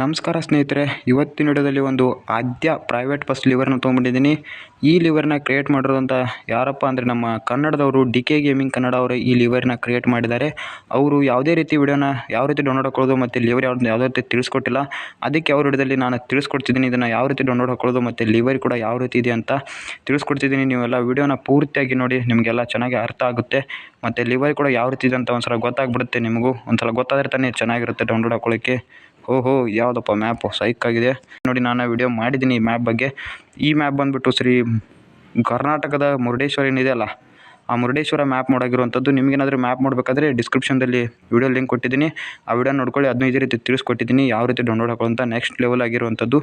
ನಮಸ್ಕಾರ ಸ್ನೇಹಿತರೆ, ಇವತ್ತಿನ ವಿಡಿಯೋದಲ್ಲಿ ಒಂದು ಆದ್ಯ ಪ್ರೈವೇಟ್ ಬಸ್ ಲಿವರ್ನ ತೊಗೊಂಡಿದ್ದೀನಿ ಈ ಲಿವರ್ನ ಕ್ರಿಯೇಟ್ ಮಾಡಿರೋದಂಥ ಯಾರಪ್ಪ ಅಂದರೆ ನಮ್ಮ ಕನ್ನಡದವರು ಡಿ ಕೆ ಗೇಮಿಂಗ್ ಕನ್ನಡ ಅವರು ಈ ಲಿವರ್ನ ಕ್ರಿಯೇಟ್ ಮಾಡಿದ್ದಾರೆ. ಅವರು ಯಾವುದೇ ರೀತಿ ವಿಡಿಯೋನ ಯಾವ ರೀತಿ ಡೌನ್ಲೋಡ್ ಹಾಕೊಳ್ಳೋದು ಮತ್ತು ಲಿವರ್ ಯಾವ್ದು ಯಾವುದೇ ರೀತಿ ತಿಳಿಸ್ಕೊಟ್ಟಿಲ್ಲ. ಅದಕ್ಕೆ ಅವ್ರ ವಿಡಿಯೋದಲ್ಲಿ ನಾನು ತಿಳಿಸ್ಕೊಡ್ತಿದ್ದೀನಿ, ಇದನ್ನು ಯಾವ ರೀತಿ ಡೌನ್ಲೋಡ್ ಹಾಕೊಳ್ಳೋದು ಮತ್ತು ಲಿವರ್ ಕೂಡ ಯಾವ ರೀತಿ ಇದೆ ಅಂತ ತಿಳಿಸ್ಕೊಡ್ತಿದ್ದೀನಿ. ನೀವೆಲ್ಲ ವಿಡಿಯೋನ ಪೂರ್ತಿಯಾಗಿ ನೋಡಿ, ನಿಮಗೆಲ್ಲ ಚೆನ್ನಾಗಿ ಅರ್ಥ ಆಗುತ್ತೆ. ಮತ್ತು ಲಿವರ್ ಕೂಡ ಯಾವ ರೀತಿ ಇದೆ ಅಂತ ಒಂದ್ಸಲ ಗೊತ್ತಾಗ್ಬಿಡುತ್ತೆ ನಿಮಗೂ. ಒಂದ್ಸಲ ಗೊತ್ತಾದರೆ ತಾನೇ ಚೆನ್ನಾಗಿರುತ್ತೆ ಡೌನ್ಲೋಡ್ ಹಾಕೊಳ್ಳೋಕ್ಕೆ. ಓಹೋ, ಯಾವುದಪ್ಪ ಸೈಕ್ ಆಗಿದೆ. ನೋಡಿ, ನಾನು ವಿಡಿಯೋ ಮಾಡಿದ್ದೀನಿ ಈ ಮ್ಯಾಪ್ ಬಗ್ಗೆ. ಈ ಮ್ಯಾಪ್ ಬಂದುಬಿಟ್ಟು ಶ್ರೀ ಕರ್ನಾಟಕದ ಮುರುಡೇಶ್ವರ ಏನಿದೆಯಲ್ಲ ಆ ಮುರುಡೇಶ್ವರ ಮ್ಯಾಪ್ ಮಾಡೋಗಿರುವಂಥದ್ದು, ನಿಮಗೇನಾದರೂ ಮ್ಯಾಪ್ ಮಾಡಬೇಕಾದ್ರೆ ಡಿಸ್ಕ್ರಿಪ್ಷನ್ದಲ್ಲಿ ವೀಡಿಯೋ ಲಿಂಕ್ ಕೊಟ್ಟಿದ್ದೀನಿ. ಆ ವಿಡಿಯೋ ನೋಡ್ಕೊಳ್ಳಿ ಅದನ್ನೂ ಇದೇ ರೀತಿ ತಿಳಿಸ್ಕೊಟ್ಟಿದ್ದೀನಿ, ಯಾವ ರೀತಿ ಡೌನ್ಲೋಡ್ ಹಾಕೊಳ್ಳೋಂಥ ನೆಕ್ಸ್ಟ್ ಲೆವೆಲ್ ಆಗಿರುವಂಥದ್ದು.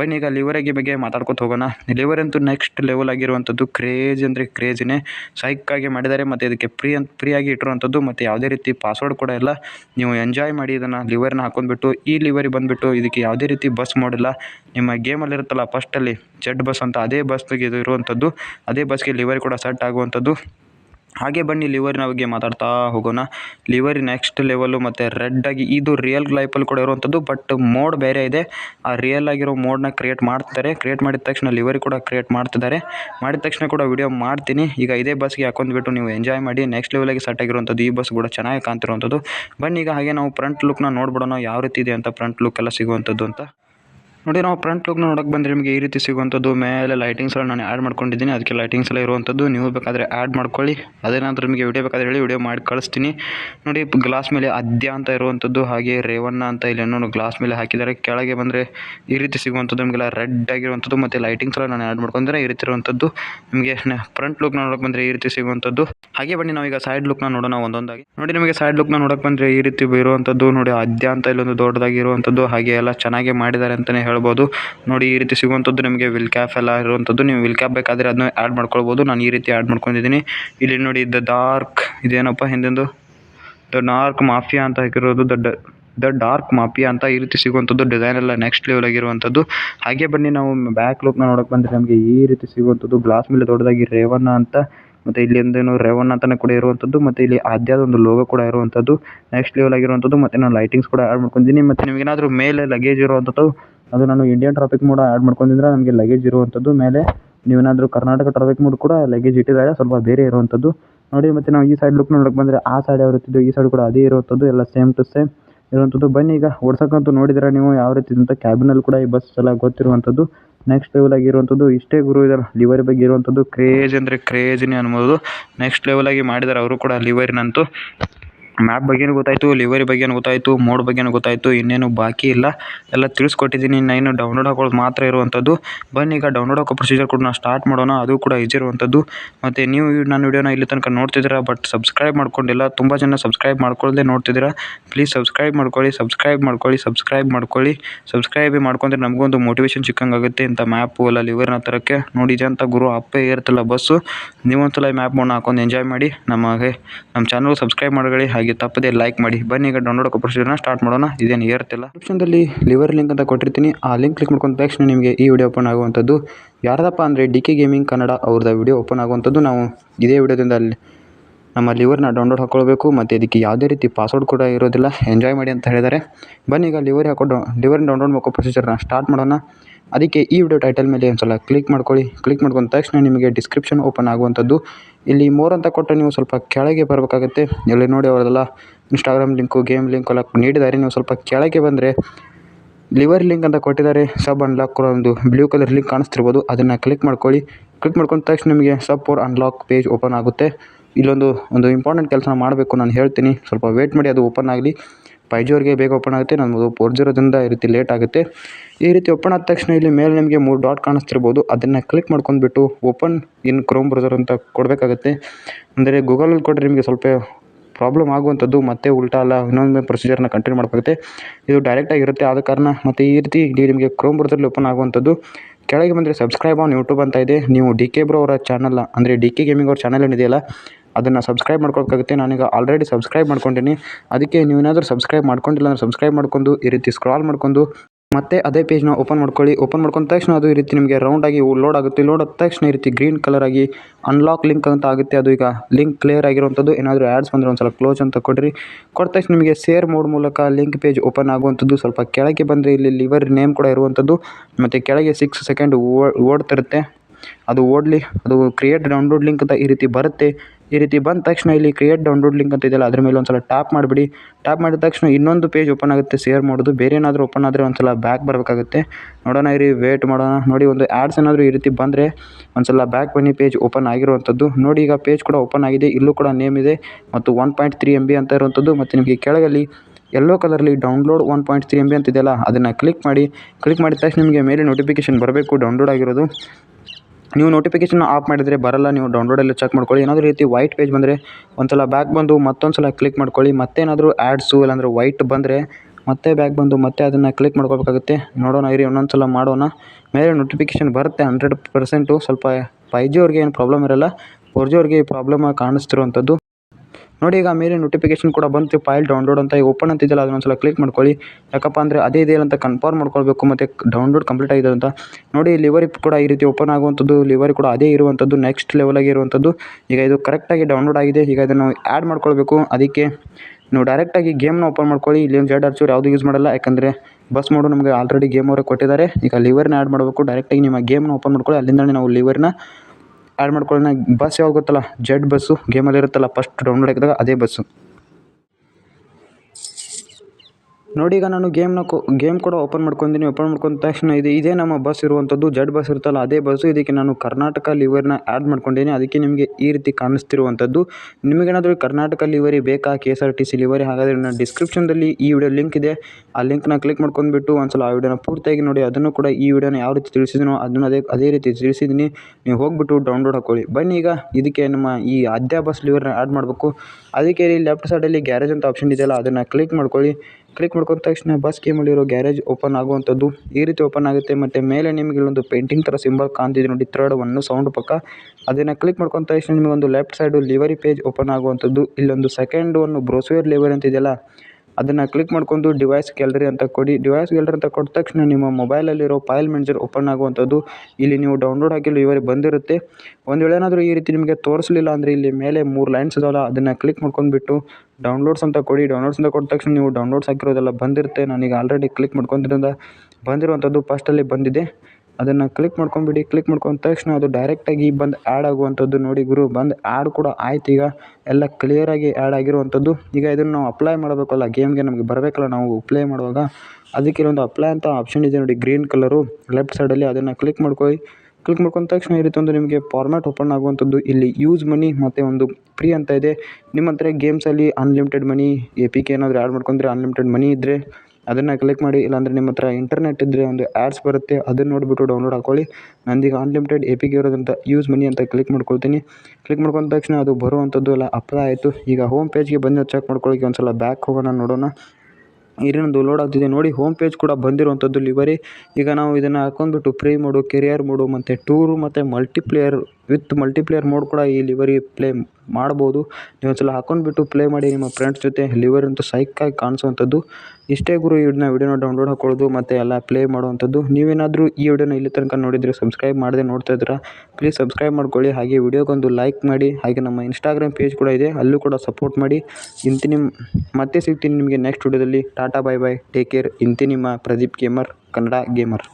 ಬನ್ನಿ, ಈಗ ಲಿವರಿಗೆ ಬಗ್ಗೆ ಮಾತಾಡ್ಕೊತ ಹೋಗೋಣ. ಲಿವರ್ ಅಂತೂ ನೆಕ್ಸ್ಟ್ ಲೆವೆಲ್ ಆಗಿರುವಂಥದ್ದು ಕ್ರೇಜ್ ಅಂದರೆ ಕ್ರೇಜಿನೇ ಸೈಕಾಗಿ ಮಾಡಿದ್ದಾರೆ, ಮತ್ತು ಇದಕ್ಕೆ ಫ್ರೀ ಅಂತ ಫ್ರೀಯಾಗಿ ಇಟ್ಟಿರುವಂಥದ್ದು, ಮತ್ತು ಯಾವುದೇ ರೀತಿ ಪಾಸ್ವರ್ಡ್ ಕೂಡ ಇಲ್ಲ. ನೀವು ಎಂಜಾಯ್ ಮಾಡಿ ಇದನ್ನು ಲಿವರ್ನ ಹಾಕೊಂಡ್ಬಿಟ್ಟು, ಈ ಲಿವರಿ ಬಂದುಬಿಟ್ಟು ಇದಕ್ಕೆ ಯಾವುದೇ ರೀತಿ ಬಸ್ ಮಾಡಿಲ್ಲ. ನಿಮ್ಮ ಗೇಮಲ್ಲಿರುತ್ತಲ್ಲ ಫಸ್ಟಲ್ಲಿ ಜೆಡ್ ಬಸ್ ಅಂತ, ಅದೇ ಬಸ್ಗೆ ಇದು ಇರುವಂಥದ್ದು. ಅದೇ ಬಸ್ಗೆ ಲಿವರ್ ಕೂಡ ಸೆಟ್ ಆಗುವಂಥದ್ದು. ಹಾಗೆ ಬನ್ನಿ, ಲಿವರಿನ ಬಗ್ಗೆ ಮಾತಾಡ್ತಾ ಹೋಗೋಣ. ಲಿವರಿ ನೆಕ್ಸ್ಟ್ ಲೆವೆಲ್ಲು ಮತ್ತು ರೆಡ್ಡಾಗಿ ಇದು ರಿಯಲ್ ಲೈಫಲ್ಲಿ ಕೂಡ ಇರುವಂಥದ್ದು ಬಟ್ ಮೋಡ್ ಬೇರೆ ಇದೆ. ಆ ರಿಯಲ್ ಆಗಿರೋ ಮೋಡ್ನ ಕ್ರಿಯೇಟ್ ಮಾಡ್ತಾರೆ ಕ್ರಿಯೇಟ್ ಮಾಡಿದ ತಕ್ಷಣ ಲಿವರಿ ಕೂಡ ಕ್ರಿಯೇಟ್ ಮಾಡ್ತಿದ್ದಾರೆ. ಮಾಡಿದ ತಕ್ಷಣ ಕೂಡ ವಿಡಿಯೋ ಮಾಡ್ತೀನಿ. ಈಗ ಇದೇ ಬಸ್ಗೆ ಹಾಕೊಂಡ್ಬಿಟ್ಟು ನೀವು ಎಂಜಾಯ್ ಮಾಡಿ ನೆಕ್ಸ್ಟ್ ಲೆವೆಲಾಗಿ ಸೆಟ್ ಆಗಿರುವಂಥದ್ದು, ಈ ಬಸ್ ಕೂಡ ಚೆನ್ನಾಗಿ ಕಾಣ್ತಿರುವಂಥದ್ದು. ಬನ್ನಿ, ಈಗ ಹಾಗೆ ನಾವು ಫ್ರಂಟ್ ಲುಕ್ನ ನೋಡ್ಬಿಡೋಣ, ಯಾವ ರೀತಿ ಇದೆ ಅಂತ ಫ್ರಂಟ್ ಲುಕ್ ಎಲ್ಲ ಸಿಗುವಂಥದ್ದು ಅಂತ. ನೋಡಿ, ನಾವು ಫ್ರಂಟ್ ಲುಕ್ನ ನೋಡೋಕೆ ಬಂದರೆ ನಿಮಗೆ ಈ ರೀತಿ ಸಿಗುವಂಥದ್ದು, ಮೇಲೆ ಲೈಟಿಂಗ್ಸ್ ಎಲ್ಲ ನಾನು ಆ್ಯಡ್ ಮಾಡ್ಕೊಂಡಿದ್ದೀನಿ. ಅದಕ್ಕೆ ಲೈಟಿಂಗ್ಸ್ ಎಲ್ಲ ಇರುವಂಥದ್ದು ನೀವು ಬೇಕಾದರೆ ಆ್ಯಡ್ ಮಾಡ್ಕೊಳ್ಳಿ. ಅದೇನಾದರೂ ನಿಮಗೆ ವಿಡಿಯೋ ಬೇಕಾದರೆ ಹೇಳಿ ವಿಡಿಯೋ ಮಾಡಿ ಕಳಿಸ್ತೀನಿ. ನೋಡಿ ಗ್ಲಾಸ್ ಮೇಲೆ ಅದ್ಯ ಅಂತ ಇರುವಂಥದ್ದು, ಹಾಗೆ ರೇವಣ್ಣ ಅಂತ ಇಲ್ಲಿ ಏನೋ ಗ್ಲಾಸ್ ಮೇಲೆ ಹಾಕಿದ್ದಾರೆ. ಕೆಳಗೆ ಬಂದರೆ ಈ ರೀತಿ ಸಿಗುವಂಥದ್ದು, ನಿಮಗೆಲ್ಲ ರೆಡ್ ಆಗಿರುವಂಥದ್ದು ಮತ್ತು ಲೈಟಿಂಗ್ಸ್ ಎಲ್ಲ ನಾನು ಆ್ಯಡ್ ಮಾಡ್ಕೊಂಡ್ರೆ ಈ ರೀತಿ ಇರುವಂಥದ್ದು. ನಿಮಗೆ ಫ್ರಂಟ್ ಲುಕ್ನ ನೋಡೋಕೆ ಬಂದರೆ ಈ ರೀತಿ ಸಿಗುವಂಥದ್ದು. ಹಾಗೆ ಬನ್ನಿ, ನಾವೀಗ ಸೈಡ್ ಲುಕ್ನ ನೋಡೋಣ ಒಂದೊಂದಾಗಿ. ನೋಡಿ, ನಿಮಗೆ ಸೈಡ್ ಲುಕ್ನ ನೋಡೋಕೆ ಬಂದರೆ ಈ ರೀತಿ ಇರುವಂಥದ್ದು, ನೋಡಿ, ಅದ್ಯ ಅಂತ ಇಲ್ಲೊಂದು ದೊಡ್ಡದಾಗಿ ಇರುವಂಥದ್ದು, ಹಾಗೆ ಎಲ್ಲ ಚೆನ್ನಾಗಿ ಮಾಡಿದ್ದಾರೆ ಅಂತಲೇ ಹೇಳ್ಬೋದು. ನೋಡಿ, ಈ ರೀತಿ ಸಿಗುವಂಥದ್ದು ನಿಮಗೆ ವಿಲ್ ಕ್ಯಾಪ್ ಎಲ್ಲ ಇರುವಂಥದ್ದು. ನೀವು ವಿಲ್ ಕ್ಯಾಪ್ ಬೇಕಾದರೆ ಅದನ್ನ ಆ್ಯಡ್ ಮಾಡ್ಕೊಳ್ಬೋದು. ನಾನು ಈ ರೀತಿ ಆ್ಯಡ್ ಮಾಡ್ಕೊಂಡಿದ್ದೀನಿ. ಇಲ್ಲಿ ನೋಡಿ ದ ಡಾರ್ಕ್ ಇದೇನಪ್ಪ ಹಿಂದೆಂದು? ದ ಡಾರ್ಕ್ ಮಾಫಿಯಾ ಅಂತ ಹಾಕಿರೋದು. ದೊಡ್ಡ ದ ಡಾರ್ಕ್ ಮಾಫಿಯಾ ಅಂತ ಈ ರೀತಿ ಸಿಗುವಂಥದ್ದು. ಡಿಸೈನ್ ಎಲ್ಲ ನೆಕ್ಸ್ಟ್ ಲೆವೆಲ್ ಆಗಿರುವಂಥದ್ದು ಹಾಗೆ ಬನ್ನಿ, ನಾವು ಬ್ಯಾಕ್ ಲುಕ್ನ ನೋಡೋಕೆ ಬಂದರೆ ನಮಗೆ ಈ ರೀತಿ ಸಿಗುವಂಥದ್ದು. ಗ್ಲಾಸ್ ಮೇಲೆ ದೊಡ್ಡದಾಗಿ ರೇವಣ್ಣ ಅಂತ, ಮತ್ತು ಇಲ್ಲಿ ಒಂದೇನು ರೇವಣ್ಣ ಅಂತಲೇ ಕೂಡ ಇರುವಂಥದ್ದು. ಮತ್ತು ಇಲ್ಲಿ ಆದ್ಯದ ಒಂದು ಲೋಗೋ ಕೂಡ ಇರುವಂಥದ್ದು. ನೆಕ್ಸ್ಟ್ ಲೆವೆಲ್ ಆಗಿರುವಂಥದ್ದು. ಮತ್ತು ನಾನು ಲೈಟಿಂಗ್ಸ್ ಕೂಡ ಆ್ಯಡ್ ಮಾಡ್ಕೊಂಡಿದ್ದೀನಿ. ಮತ್ತು ನಿಮಗೇನಾದರೂ ಮೇಲೆ ಲಗೇಜ್ ಇರುವಂಥದ್ದು ಅದು ನಾನು ಇಂಡಿಯನ್ ಟ್ರಾಫಿಕ್ ಮೋಡ್ ಆ್ಯಡ್ ಮಾಡ್ಕೊಂಡಿದ್ರೆ ನಮಗೆ ಲಗೇಜ್ ಇರುವಂಥದ್ದು ಮೇಲೆ ನೀವೇನಾದರೂ ಕರ್ನಾಟಕ ಟ್ರಾಫಿಕ್ ಮೋಡ್ ಕೂಡ ಲಗೇಜ್ ಇಟ್ಟಿದ್ದಾರೆ. ಸ್ವಲ್ಪ ಬೇರೆ ಇರುವಂಥದ್ದು ನೋಡಿ, ಮತ್ತು ನಾವು ಈ ಸೈಡ್ ಲುಕ್ ನೋಡೋಕೆ ಬಂದರೆ ಆ ಸೈಡ್ ಯಾವ ರೀತಿ ಈ ಸೈಡ್ ಕೂಡ ಅದೇ ಇರುವಂಥದ್ದು ಎಲ್ಲ ಸೇಮ್ ಟು ಸೇಮ್ ಇರುವಂಥದ್ದು ಬನ್ನಿ, ಈಗ ಓಡ್ಸಕ್ಕಂತೂ ನೋಡಿದ್ರೆ ನೀವು ಯಾವ ರೀತಿ ಅಂತ ಕ್ಯಾಬಿನಲ್ಲಿ ಕೂಡ ಈ ಬಸ್ ಎಲ್ಲ ಗೊತ್ತಿರುವಂಥದ್ದು ನೆಕ್ಸ್ಟ್ ಲೆವೆಲ್ ಆಗಿರುವಂಥದ್ದು ಇಷ್ಟೇ ಗುರು ಇದರ ಲಿವರಿ ಬಗ್ಗೆ ಇರುವಂಥದ್ದು ಕ್ರೇಜ್ ಅಂದರೆ ಕ್ರೇಜಿನೇ ಅನ್ಬೋದು. ನೆಕ್ಸ್ಟ್ ಲೆವೆಲ್ ಆಗಿ ಮಾಡಿದ್ದಾರೆ ಅವರು ಕೂಡ ಲಿವರಿನಂತೂ ಮ್ಯಾಪ್ ಬಗ್ಗೆಯೂ ಗೊತ್ತಾಯಿತು ಲಿವರಿ ಬಗ್ಗೆನು ಗೊತ್ತಾಯಿತು ಮೋಡ್ ಬಗ್ಗೆಯೂ ಗೊತ್ತಾಯಿತು, ಇನ್ನೇನು ಬಾಕಿ ಇಲ್ಲ. ಎಲ್ಲ ತಿಳಿಸ್ಕೊಟ್ಟಿದ್ದೀನಿ ಇನ್ನು ಡೌನ್ಲೋಡ್ ಹಾಕೊಳ್ಳೋದು ಮಾತ್ರ ಇರುವಂಥದ್ದು. ಬನ್ನಿ, ಈಗ ಡೌನ್ಲೋಡ್ ಹಾಕೋ ಪ್ರೊಸೀಜರ್ ಕೂಡ ನಾವು ಸ್ಟಾರ್ಟ್ ಮಾಡೋಣ, ಅದು ಕೂಡ ಈಜಿ ಇರುವಂಥದ್ದು. ಮತ್ತು ನೀವು ನನ್ನ ವೀಡಿಯೋನ ಇಲ್ಲಿ ತನಕ ನೋಡ್ತಿದ್ದೀರಾ ಬಟ್ ಸಬ್ಸ್ಕ್ರೈಬ್ ಮಾಡ್ಕೊಂಡಿಲ್ಲ, ತುಂಬ ಜನ ಸಬ್ಸ್ಕ್ರೈಬ್ ಮಾಡ್ಕೊಳ್ಳದೆ ನೋಡ್ತಿದ್ದೀರಾ. ಪ್ಲೀಸ್ ಸಬ್ಸ್ಕ್ರೈಬ್ ಮಾಡ್ಕೊಳ್ಳಿ ಸಬ್ಸ್ಕ್ರೈಬ್ ಮಾಡ್ಕೊಳ್ಳಿ ಸಬ್ಸ್ಕ್ರೈಬ್ ಮಾಡ್ಕೊಳ್ಳಿ. ಸಬ್ಸ್ಕ್ರೈಬ್ ಮಾಡ್ಕೊಂಡ್ರೆ ನಮಗೊಂದು ಮೋಟಿವೇಶನ್ ಸಿಕ್ಕಂಗಾಗುತ್ತೆ ಇಂಥ ಮ್ಯಾಪು ಎಲ್ಲ ಲಿವರ್ನ ತರಕ್ಕೆ ನೋಡಿದೆ ಅಂತ ಗುರು, ಅಪ್ಪೇ ಇರುತ್ತಲ್ಲ ಬಸ್ಸು ನೀವೊಂದ್ಸಲ ಮ್ಯಾಪ್ ಮಾಡೋಣ ಹಾಕೊಂಡು ಎಂಜಾಯ್ ಮಾಡಿ. ನಮಗೆ ನಮ್ಮ ಚಾನಲ್ ಸಬ್ಸ್ಕ್ರೈಬ್ ಮಾಡ್ಕೊಳ್ಳಿ. ಹಾಗೆ ತಪ್ಪದೇ ಲೈಕ್ ಮಾಡಿ. ಬನ್ನಿ ಈಗ ಡೌನ್ಲೋಡ್ ಹಾಕೋ ಪ್ರೊಸೀಜರ್ನ ಸ್ಟಾರ್ಟ್ ಮಾಡೋಣ. ಇದೇನು ಏರ್ತಿಲ್ಲ ಆಪ್ಷನ್ದಲ್ಲಿ ಲಿವರ್ ಲಿಂಕ್ ಅಂತ ಕೊಟ್ಟಿರ್ತೀನಿ. ಆ ಲಿಂಕ್ ಕ್ಲಿಕ್ ಮಾಡ್ಕೊಂಡ ತಕ್ಷಣ ನಿಮಗೆ ಈ ವಿಡಿಯೋ ಓಪನ್ ಆಗುವಂಥದ್ದು. ಯಾರದಪ್ಪ ಅಂದರೆ ಡಿ ಕೆ ಗೇಮಿಂಗ್ ಕನ್ನಡ ಅವ್ರದ್ದು ವಿಡಿಯೋ ಓಪನ್ ಆಗುವಂಥದ್ದು ನಾವು ಇದೇ ವಿಡಿಯೋದಿಂದ ಅಲ್ಲಿ ನಮ್ಮ ಲಿವರ್ನ ಡೌನ್ಲೋಡ್ ಹಾಕ್ಕೊಳ್ಬೇಕು ಮತ್ತು ಇದಕ್ಕೆ ಯಾವುದೇ ರೀತಿ ಪಾಸ್ವರ್ಡ್ ಕೂಡ ಇರೋದಿಲ್ಲ. ಎಂಜಾಯ್ ಮಾಡಿ ಅಂತ ಹೇಳಿದ್ದಾರೆ. ಬನ್ನಿ ಈಗ ಲಿವರ್ ಹಾಕೊಂಡು ಲಿವರ್ನ ಡೌನ್ಲೋಡ್ ಮಾಡೋ ಪ್ರೊಸೀಜರ್ನ ಸ್ಟಾರ್ಟ್ ಮಾಡೋಣ. ಅದಕ್ಕೆ ಈ ವಿಡಿಯೋ ಟೈಟಲ್ ಮೇಲೆ ಒಂದು ಸಲ ಕ್ಲಿಕ್ ಮಾಡ್ಕೊಳ್ಳಿ. ಕ್ಲಿಕ್ ಮಾಡ್ಕೊಂಡ ತಕ್ಷಣ ನಿಮಗೆ ಡಿಸ್ಕ್ರಿಪ್ಷನ್ ಓಪನ್ ಆಗುವಂಥದ್ದು. ಇಲ್ಲಿ ಮೋರ್ ಅಂತ ಕೊಟ್ಟರೆ ನೀವು ಸ್ವಲ್ಪ ಕೆಳಗೆ ಬರಬೇಕಾಗುತ್ತೆ. ಇಲ್ಲಿ ನೋಡಿ ಅವರೆಲ್ಲ ಇನ್ಸ್ಟಾಗ್ರಾಮ್ ಲಿಂಕು ಗೇಮ್ ಲಿಂಕ್ ಎಲ್ಲ ನೀಡಿದ್ದಾರೆ. ನೀವು ಸ್ವಲ್ಪ ಕೆಳಗೆ ಬಂದರೆ ಲಿವರ್ ಲಿಂಕ್ ಅಂತ ಕೊಟ್ಟಿದ್ದಾರೆ. ಸಬ್ ಅನ್ಲಾಕ್ ಒಂದು ಬ್ಲೂ ಕಲರ್ ಲಿಂಕ್ ಕಾಣಿಸ್ತಿರ್ಬೋದು. ಅದನ್ನು ಕ್ಲಿಕ್ ಮಾಡ್ಕೊಳ್ಳಿ. ಕ್ಲಿಕ್ ಮಾಡ್ಕೊಂಡ ತಕ್ಷಣ ನಿಮಗೆ sub four unlock page open ಆಗುತ್ತೆ. ಇಲ್ಲೊಂದು, ಒಂದು ಇಂಪಾರ್ಟೆಂಟ್ ಕೆಲಸ ಮಾಡಬೇಕು ನಾನು ಹೇಳ್ತೀನಿ. ಸ್ವಲ್ಪ ವೇಟ್ ಮಾಡಿ ಅದು ಓಪನ್ ಆಗಲಿ. ಫೈ ಜಿವರೆಗೆ ಬೇಗ ಓಪನ್ ಆಗುತ್ತೆ ನಮ್ಮದು ಫೋರ್ ಜೀರೋದಿಂದ ಈ ರೀತಿ ಲೇಟ್ ಆಗುತ್ತೆ. ಈ ರೀತಿ ಓಪನ್ ಆದ ತಕ್ಷಣ ಇಲ್ಲಿ ಮೇಲೆ ನಿಮಗೆ ಮೂರು ಡಾಟ್ ಕಾಣಿಸ್ತಿರ್ಬೋದು. ಅದನ್ನು ಕ್ಲಿಕ್ ಮಾಡ್ಕೊಂಡ್ಬಿಟ್ಟು ಓಪನ್ ಇನ್ ಕ್ರೋಮ್ ಬ್ರೌಸರ್ ಅಂತ ಕೊಡಬೇಕಾಗುತ್ತೆ. ಅಂದರೆ ಗೂಗಲಲ್ಲಿ ಕೊಟ್ಟರೆ ನಿಮಗೆ ಸ್ವಲ್ಪ ಪ್ರಾಬ್ಲಮ್ ಆಗುವಂಥದ್ದು, ಮತ್ತೆ ಉಲ್ಟಾ ಅಲ್ಲ, ಇನ್ನೊಂದು ಪ್ರೊಸೀಜರ್ನ ಕಂಟಿನ್ಯೂ ಮಾಡಬೇಕಾಗುತ್ತೆ. ಇದು ಡೈರೆಕ್ಟಾಗಿರುತ್ತೆ ಆದ ಕಾರಣ ಮತ್ತು ಈ ರೀತಿ ಇಡೀ ನಿಮಗೆ ಕ್ರೋಮ್ ಬ್ರೌಸರ್ಲಿ ಓಪನ್ ಆಗುವಂಥದ್ದು. ಕೆಳಗೆ ಬಂದರೆ ಸಬ್ಸ್ಕ್ರೈಬ್ ಆನ್ ಯೂಟ್ಯೂಬ್ ಅಂತ ಇದೆ. ನೀವು ಡಿ ಕೆ ಬ್ರೋ ಅವರ ಚಾನಲ್ ಅಂದರೆ ಡಿ ಕೆ ಗೇಮಿಂಗ್ ಅವ್ರ ಚಾನಲ್ ಏನಿದೆಯಲ್ಲ ಅದನ್ನು ಸಬ್ಸ್ಕ್ರೈಬ್ ಮಾಡ್ಕೊಬೇಕಾಗುತ್ತೆ ನಾನೀಗ ಆಲ್ರೆಡಿ ಸಬ್ಸ್ಕ್ರೈಬ್ ಮಾಡ್ಕೊಂಡಿನಿ. ಅದಕ್ಕೆ ನೀವು ಏನಾದರೂ ಸಬ್ಸ್ಕ್ರೈಬ್ ಮಾಡ್ಕೊಂಡಿಲ್ಲ ಅಂದರೆ ಸಬ್ಸ್ಕ್ರೈಬ್ ಮಾಡ್ಕೊಂಡು ಈ ರೀತಿ ಸ್ಕ್ರಾಲ್ ಮಾಡ್ಕೊಂಡು ಮತ್ತೆ ಅದೇ ಪೇಜ್ನ ಓಪನ್ ಮಾಡ್ಕೊಳ್ಳಿ. ಓಪನ್ ಮಾಡ್ಕೊಂಡ ತಕ್ಷಣ ಅದು ಈ ರೀತಿ ನಿಮಗೆ ರೌಂಡಾಗಿ ಲೋಡ್ ಆಗುತ್ತೆ. ಲೋಡ್ ಆದ ತಕ್ಷಣ ಈ ರೀತಿ ಗ್ರೀನ್ ಕಲರ್ ಆಗಿ ಅನ್ಲಾಕ್ ಲಿಂಕ್ ಅಂತ ಆಗುತ್ತೆ. ಅದು ಈಗ ಲಿಂಕ್ ಕ್ಲಿಯರ್ ಆಗಿರುವಂಥದ್ದು ಏನಾದರೂ ಆ್ಯಡ್ಸ್ ಬಂದರೆ ಒಂದು ಸಲ ಕ್ಲೋಸ್ ಅಂತ ಕೊಡಿರಿ. ಕೊಟ್ಟ ತಕ್ಷಣ ನಿಮಗೆ ಶೇರ್ ಮೋಡ್ ಮೂಲಕ ಲಿಂಕ್ ಪೇಜ್ ಓಪನ್ ಆಗುವಂಥದ್ದು ಸ್ವಲ್ಪ ಕೆಳಗೆ ಬಂದರೆ ಇಲ್ಲಿ ಲಿವರ್ ನೇಮ್ ಕೂಡ ಇರುವಂಥದ್ದು ಮತ್ತು ಕೆಳಗೆ ಸಿಕ್ಸ್ ಸೆಕೆಂಡ್ ಓಡ್ತಿರುತ್ತೆ ಅದು ಓಡಲಿ. ಅದು ಕ್ರಿಯೇಟ್ ಡೌನ್ಲೋಡ್ ಲಿಂಕ್ ಅಂತ ಈ ರೀತಿ ಬರುತ್ತೆ. ಈ ರೀತಿ ಬಂದ ತಕ್ಷಣ ಇಲ್ಲಿ ಕ್ರಿಯೇಟ್ ಡೌನ್ಲೋಡ್ ಲಿಂಕ್ ಅಂತ ಇದೆಯಲ್ಲ, ಅದ್ರ ಮೇಲೆ ಒಂದು ಸಲ ಟ್ಯಾಪ್ ಮಾಡಿಬಿಡಿ. ಟ್ಯಾಪ್ ಮಾಡಿದ ತಕ್ಷಣ ಇನ್ನೊಂದು ಪೇಜ್ ಓಪನ್ ಆಗುತ್ತೆ ಶೇರ್ ಮಾಡೋದು. ಬೇರೆ ಏನಾದರೂ ಓಪನ್ ಆದರೆ ಒಂದು ಸಲ ಬ್ಯಾಕ್ ಬರಬೇಕಾಗುತ್ತೆ. ನೋಡೋಣ, ಇರಿ ವೇಟ್ ಮಾಡೋಣ. ನೋಡಿ, ಒಂದು ಆ್ಯಡ್ಸ್ ಏನಾದರೂ ಈ ರೀತಿ ಬಂದರೆ ಒಂದು ಸಲ ಬ್ಯಾಕ್ ಬನ್ನಿ ಪೇಜ್ ಓಪನ್ ಆಗಿರುವಂಥದ್ದು. ನೋಡಿ, ಈಗ ಪೇಜ್ ಕೂಡ ಓಪನ್ ಆಗಿದೆ, ಇಲ್ಲೂ ಕೂಡ ನೇಮ್ ಇದೆ, ಮತ್ತು one point three M B ಅಂತ ಇರುವಂಥದ್ದು. ಮತ್ತು ನಿಮಗೆ ಕೆಳಗಲ್ಲಿ ಎಲ್ಲೋ ಕಲರಲ್ಲಿ download one point three M B ಅಂತಿದೆಯಲ್ಲ ಅದನ್ನು ಕ್ಲಿಕ್ ಮಾಡಿ. ಕ್ಲಿಕ್ ಮಾಡಿದ ತಕ್ಷಣ ನಿಮಗೆ ಮೇಲೆ ನೋಟಿಫಿಕೇಷನ್ ಬರಬೇಕು ಡೌನ್ಲೋಡ್ ಆಗಿರೋದು. ನೀವು ನೋಟಿಫಿಕೇಶನ್ ಆಫ್ ಮಾಡಿದರೆ ಬರಲ್ಲ, ನೀವು ಡೌನ್ಲೋಡಲ್ಲಿ ಚೆಕ್ ಮಾಡ್ಕೊಳ್ಳಿ. ಏನಾದರೂ ರೀತಿ ವೈಟ್ ಪೇಜ್ ಬಂದರೆ ಒಂದು ಸಲ ಬ್ಯಾಕ್ ಬಂದು ಮತ್ತೊಂದು ಸಲ ಕ್ಲಿಕ್ ಮಾಡ್ಕೊಳ್ಳಿ ಮತ್ತೇನಾದರೂ ಆ್ಯಡ್ಸು ಇಲ್ಲಾಂದರೆ ವೈಟ್ ಬಂದರೆ ಮತ್ತೆ ಬ್ಯಾಕ್ ಬಂದು ಮತ್ತೆ ಅದನ್ನು ಕ್ಲಿಕ್ ಮಾಡ್ಕೋಬೇಕಾಗುತ್ತೆ ನೋಡೋಣ, ಇರಿ ಒಂದೊಂದು ಸಲ ಮಾಡೋಣ. ಮೇಲೆ ನೋಟಿಫಿಕೇಶನ್ ಬರುತ್ತೆ ಹಂಡ್ರೆಡ್ ಪರ್ಸೆಂಟು ಸ್ವಲ್ಪ ಫೈ ಜಿ ಅವ್ರಿಗೆ ಏನು ಪ್ರಾಬ್ಲಮ್ ಇರೋಲ್ಲ. ಫೋರ್ ಜಿ ಅವ್ರಿಗೆ ಪ್ರಾಬ್ಲಮ್ ಕಾಣಿಸ್ತಿರುವಂಥದ್ದು. ನೋಡಿ, ಈಗ ಮೇಲೆ ನೋಟಿಫಿಕೇಷನ್ ಕೂಡ ಬಂತು ಫೈಲ್ ಡೌನ್ಲೋಡ್ ಅಂತ. ಈಗ ಓಪನ್ ಅಂತಿದ್ದಲ್ಲ ಅದನ್ನ ಒಂದ್ಸಲ ಕ್ಲಿಕ್ ಮಾಡ್ಕೊಳ್ಳಿ. ಯಾಕಪ್ಪ ಅಂದರೆ ಅದೇ ಇದೆ ಅಂತ ಕನ್ಫರ್ಮ್ ಮಾಡ್ಕೊಳ್ಬೇಕು, ಮತ್ತು ಡೌನ್ಲೋಡ್ ಕಂಪ್ಲೀಟ್ ಆಗಿದೆ ಅಂತ. ನೋಡಿ ಲಿವರಿ ಕೂಡ ಈ ರೀತಿ ಓಪನ್ ಆಗುವಂಥದ್ದು ಲಿವರಿ ಕೂಡ ಅದೇ ಇರುವಂಥದ್ದು ನೆಕ್ಸ್ಟ್ ಲೆವೆಲಾಗಿ ಇರುವಂಥದ್ದು. ಈಗ ಇದು ಕರೆಕ್ಟಾಗಿ ಡೌನ್ಲೋಡ್ ಆಗಿದೆ, ಈಗ ಇದನ್ನು ಆ್ಯಡ್ ಮಾಡ್ಕೊಳ್ಬೇಕು. ಅದಕ್ಕೆ ನೀವು ಡೈರೆಕ್ಟಾಗಿ ಗೇಮ್ನ ಓಪನ್ ಮಾಡ್ಕೊಳ್ಳಿ. ಇಲ್ಲಿ ಒಂದು ಜೆಡ್ ಅರ್ಚೂರು ಯಾವುದು ಯೂಸ್ ಮಾಡಲ್ಲ, ಯಾಕಂದರೆ ಬಸ್ ಮೋಡು ನಮಗೆ ಆಲ್ರೆಡಿ ಗೇಮ್ ಅವರೇ ಕೊಟ್ಟಿದ್ದಾರೆ. ಈಗ ಲಿವರ್ನ ಆ್ಯಡ್ ಮಾಡಬೇಕು ಡೈರೆಕ್ಟಾಗಿ ನಿಮ್ಮ ಗೇಮ್ನ ಓಪನ್ ಮಾಡ್ಕೊಳ್ಳಿ. ಅಲ್ಲಿಂದಲೇ ನಾವು ಲಿವರ್ನ ಆ್ಯಡ್ ಮಾಡ್ಕೊಳ್ಳೋಣ. ಬಸ್ ಯಾವ್ದು ಗೊತ್ತಲ್ಲ? ಜೆಡ್ ಬಸ್ಸು ಅಲ್ಲಿ ಇರುತ್ತಲ್ಲ ಫಸ್ಟ್ ಡೌನ್ಲೋಡ್ ಆಗಿದಾಗ ಅದೇ ಬಸ್ಸು ನೋಡಿ ಈಗ ನಾನು ಗೇಮ್ನ ಕೊ ಗೇಮ್ ಕೂಡ ಓಪನ್ ಮಾಡ್ಕೊಂತೀನಿ ಓಪನ್ ಮಾಡ್ಕೊಂಡ ತಕ್ಷಣ ಇದು ಇದೇ ನಮ್ಮ ಬಸ್ ಇರುವಂಥದ್ದು ಜಡ್ ಬಸ್ ಇರುತ್ತಲ್ಲ, ಅದೇ ಬಸ್ಸು ಇದಕ್ಕೆ ನಾನು ಕರ್ನಾಟಕ ಲಿವರ್ನ ಆ್ಯಡ್ ಮಾಡ್ಕೊಂಡಿದ್ದೀನಿ. ಅದಕ್ಕೆ ನಿಮಗೆ ಈ ರೀತಿ ಕಾಣಿಸ್ತಿರುವಂಥದ್ದು ನಿಮಗೇನಾದರೂ ಕರ್ನಾಟಕ ಲಿವರಿ ಬೇಕಾ? K S R T C livery ಹಾಗಾದರೆ ನಾನು ಡಿಸ್ಕ್ರಿಪ್ಷನ್ದಲ್ಲಿ ಈ ವಿಡಿಯೋ ಲಿಂಕ್ ಇದೆ. ಆ ಲಿಂಕ್ನ ಕ್ಲಿಕ್ ಮಾಡ್ಕೊಂಡ್ಬಿಟ್ಟು ಒಂದು ಸಲ ಆ ವಿಡಿಯೋನ ಪೂರ್ತಿಯಾಗಿ ನೋಡಿ. ಅದನ್ನು ಕೂಡ ಈ ವಿಡಿಯೋನ ಯಾವ ರೀತಿ ತಿಳಿಸಿದನೋ ಅದನ್ನು ಅದೇ ಅದೇ ರೀತಿ ತಿಳಿಸಿದ್ದೀನಿ. ನೀವು ಹೋಗ್ಬಿಟ್ಟು ಡೌನ್ಲೋಡ್ ಹಾಕ್ಕೊಳ್ಳಿ ಬನ್ನಿ ಈಗ ಇದಕ್ಕೆ ನಮ್ಮ ಈ ಅದ್ಯಾ ಬಸ್ ಲಿವರ್ನ ಆ್ಯಡ್ ಮಾಡಬೇಕು. ಅದಕ್ಕೆ ಇಲ್ಲಿ ಲೆಫ್ಟ್ ಸೈಡಲ್ಲಿ ಗ್ಯಾರೇಜ್ ಅಂತ ಆಪ್ಷನ್ ಇದೆಯಲ್ಲ, ಅದನ್ನು ಕ್ಲಿಕ್ ಮಾಡ್ಕೊಳ್ಳಿ. ಕ್ಲಿಕ್ ಮಾಡ್ಕೊಂಡ ತಕ್ಷಣ ಬಸ್ ಗೇಮಲ್ಲಿರೋ ಗ್ಯಾರೇಜ್ ಓಪನ್ ಆಗುವಂಥದ್ದು. ಈ ರೀತಿ ಓಪನ್ ಆಗುತ್ತೆ ಮತ್ತು ಮೇಲೆ ನಿಮಗೆ ಇಲ್ಲೊಂದು ಪೇಂಟಿಂಗ್ ಥರ ಸಿಂಬಲ್ ಕಾಣ್ತಿದೆ ನೋಡಿ ಥರ್ಡ್ ಒನ್ನು ಸೌಂಡ್ ಪಕ್ಕ. ಅದನ್ನು ಕ್ಲಿಕ್ ಮಾಡ್ಕೊಂಡ ತಕ್ಷಣ ನಿಮಗೆ ಒಂದು left side livery page open ಆಗುವಂಥದ್ದು. ಇಲ್ಲೊಂದು ಸೆಕೆಂಡ್ ಒನ್ ಬ್ರೋಸ್ವೇರ್ ಲಿವರಿ ಅಂತ ಇದೆಯಲ್ಲ ಅದನ್ನು ಕ್ಲಿಕ್ ಮಾಡ್ಕೊಂಡು ಡಿವೈಸ್ ಗ್ಯಾಲರಿ ಅಂತ ಕೊಡಿ. ಡಿವೈಸ್ ಗ್ಯಾಲರಿ ಅಂತ ಕೊಟ್ಟ ತಕ್ಷಣ ನಿಮ್ಮ ಮೊಬೈಲಲ್ಲಿರೋ ಫೈಲ್ ಮ್ಯಾನೇಜರ್ ಓಪನ್ ಆಗುವಂಥದ್ದು ಇಲ್ಲಿ ನೀವು ಡೌನ್ಲೋಡ್ ಹಾಕಿಲ್ಲ ಇವರಿಗೆ ಬಂದಿರುತ್ತೆ. ಒಂದು ವೇಳೆ ಏನಾದರೂ ಈ ರೀತಿ ನಿಮಗೆ ತೋರಿಸಲಿಲ್ಲ ಅಂದರೆ ಇಲ್ಲಿ ಮೇಲೆ ಮೂರು ಲೈನ್ಸ್ ಇದಾವಲ್ಲ, ಅದನ್ನು ಕ್ಲಿಕ್ ಮಾಡ್ಕೊಂಡ್ಬಿಟ್ಟು ಡೌನ್ಲೋಡ್ಸ್ ಅಂತ ಕೊಡಿ. ಡೌನ್ಲೋಡ್ಸ್ ಅಂತ ಕೊಟ್ಟ ತಕ್ಷಣ ನೀವು ಡೌನ್ಲೋಡ್ಸ್ ಹಾಕಿರೋದೆಲ್ಲ ಬಂದಿರುತ್ತೆ. ನಾನೀಗ ಆಲ್ರೆಡಿ ಕ್ಲಿಕ್ ಮಾಡ್ಕೊಂಡಿರೋದ್ರಿಂದ ಬಂದಿರುವಂಥದ್ದು ಫಸ್ಟಲ್ಲಿ ಬಂದಿದೆ. ಅದನ್ನು ಕ್ಲಿಕ್ ಮಾಡ್ಕೊಂಬಿಡಿ ಕ್ಲಿಕ್ ಮಾಡ್ಕೊಂಡ ತಕ್ಷಣ ಅದು ಡೈರೆಕ್ಟಾಗಿ ಬಂದು ಆ್ಯಡ್ ಆಗುವಂಥದ್ದು ನೋಡಿ ಗುರು. ಬಂದು ಆ್ಯಡ್ ಕೂಡ ಆಯ್ತು ಈಗ. ಎಲ್ಲ ಕ್ಲಿಯರಾಗಿ ಆ್ಯಡ್ ಆಗಿರುವಂಥದ್ದು. ಈಗ ಇದನ್ನು ನಾವು ಅಪ್ಲೈ ಮಾಡಬೇಕಲ್ಲ ಗೇಮ್ಗೆ ನಮಗೆ ಬರಬೇಕಲ್ಲ ನಾವು ಪ್ಲೇ ಮಾಡುವಾಗ. ಅದಕ್ಕೆ ಒಂದು ಅಪ್ಲೈ ಅಂತ ಆಪ್ಷನ್ ಇದೆ ನೋಡಿ ಗ್ರೀನ್ ಕಲರು ಲೆಫ್ಟ್ ಸೈಡಲ್ಲಿ ಅದನ್ನು ಕ್ಲಿಕ್ ಮಾಡ್ಕೊಳ್ಳಿ. ಕ್ಲಿಕ್ ಮಾಡ್ಕೊಂಡ ತಕ್ಷಣ ಈ ಒಂದು ನಿಮಗೆ ಫಾರ್ಮ್ಯಾಟ್ ಓಪನ್ ಆಗುವಂಥದ್ದು. ಇಲ್ಲಿ ಯೂಸ್ ಮನಿ ಮತ್ತು ಒಂದು ಫ್ರೀ ಅಂತ ಇದೆ. ನಿಮ್ಮ ಹತ್ರ ಗೇಮ್ಸಲ್ಲಿ unlimited money A P K ಏನಾದರೂ ಆ್ಯಡ್ ಮಾಡ್ಕೊಂಡ್ರೆ ಅನ್ಲಿಮಿಟೆಡ್ ಮನಿ ಇದ್ದರೆ ಅದನ್ನು ಕ್ಲಿಕ್ ಮಾಡಿ, ಇಲ್ಲಾಂದರೆ ನಿಮ್ಮ ಹತ್ರ ಇಂಟರ್ನೆಟ್ ಇದ್ದರೆ ಒಂದು ಆ್ಯಡ್ಸ್ ಬರುತ್ತೆ, ಅದನ್ನು ನೋಡಿಬಿಟ್ಟು ಡೌನ್ಲೋಡ್ ಹಾಕ್ಕೊಳ್ಳಿ ನಂದೀಗ ಅನ್ಲಿಮಿಟೆಡ್ ಎ ಪಿ ಇರೋದಂತ ಯೂಸ್ ಮನಿ ಅಂತ ಕ್ಲಿಕ್ ಮಾಡ್ಕೊಳ್ತೀನಿ. ಕ್ಲಿಕ್ ಮಾಡ್ಕೊಂಡ ತಕ್ಷಣ ಅದು ಬರುವಂಥದ್ದು ಎಲ್ಲ ಅಪ್ಲೈ ಆಯಿತು. ಈಗ ಹೋಮ್ ಪೇಜ್ಗೆ ಬಂದು ಚೆಕ್ ಮಾಡ್ಕೊಳ್ಳಿಕ್ಕೆ ಒಂದು ಸಲ ಬ್ಯಾಕ್ ಹೋಗೋಣ ನೋಡೋಣ. ಏನೇನೊಂದು ಲೋಡ್ ಆಗ್ತಿದೆ ನೋಡಿ ಹೋಮ್ ಪೇಜ್ ಕೂಡ ಬಂದಿರುವಂಥದ್ದು ಲಿವರಿ ಈಗ ನಾವು ಇದನ್ನು ಹಾಕೊಂಡ್ಬಿಟ್ಟು ಫ್ರೀ ಮೋಡು ಕೆರಿಯರ್ ಮೋಡು ಮತ್ತು ಟೂರು ಮತ್ತು ಮಲ್ಟಿಪ್ಲೇಯರ್ ವಿತ್ ಮಲ್ಟಿಪ್ಲೇಯರ್ ಮೋಡ್ ಕೂಡ ಈ ಲಿವರಿ ಪ್ಲೇ ಮಾಡ್ಬೋದು. ನೀವು ಒಂದು ಸಲ ಹಾಕ್ಕೊಂಡ್ಬಿಟ್ಟು ಪ್ಲೇ ಮಾಡಿ, ನಿಮ್ಮ ಫ್ರೆಂಡ್ಸ್ ಜೊತೆ ಲಿವರ್ ಅಂತೂ ಸೈಕಾಗಿ ಕಾಣಿಸುವಂಥದ್ದು ಇಷ್ಟೇ ಗುರು ಇದನ್ನ ವಿಡಿಯೋನ ಡೌನ್ಲೋಡ್ ಹಾಕ್ಕೊಳ್ಳೋದು ಮತ್ತು ಎಲ್ಲ ಪ್ಲೇ ಮಾಡುವಂಥದ್ದು. ನೀವೇನಾದರೂ ಈ ವಿಡಿಯೋನ ಇಲ್ಲಿ ತನಕ ನೋಡಿದರೆ ಸಬ್ಸ್ಕ್ರೈಬ್ ಮಾಡದೆ ನೋಡ್ತಾ ಇದ್ದೀರಾ ಪ್ಲೀಸ್ ಸಬ್ಸ್ಕ್ರೈಬ್ ಮಾಡ್ಕೊಳ್ಳಿ. ಹಾಗೆ ವಿಡಿಯೋಗೊಂದು ಲೈಕ್ ಮಾಡಿ, ಹಾಗೆ ನಮ್ಮ ಇನ್ಸ್ಟಾಗ್ರಾಮ್ ಪೇಜ್ ಕೂಡ ಇದೆ, ಅಲ್ಲೂ ಕೂಡ ಸಪೋರ್ಟ್ ಮಾಡಿ. ಇಂತಿ ನಿಮ್ಮ ಮತ್ತೆ ಸಿಗ್ತೀನಿ ನಿಮಗೆ ನೆಕ್ಸ್ಟ್ ವಿಡಿಯೋದಲ್ಲಿ Tata bye bye take care ಇಂತಿ ನಿಮ್ಮ ಪ್ರದೀಪ್ ಗೇಮರ್ ಕನ್ನಡ ಗೇಮರ್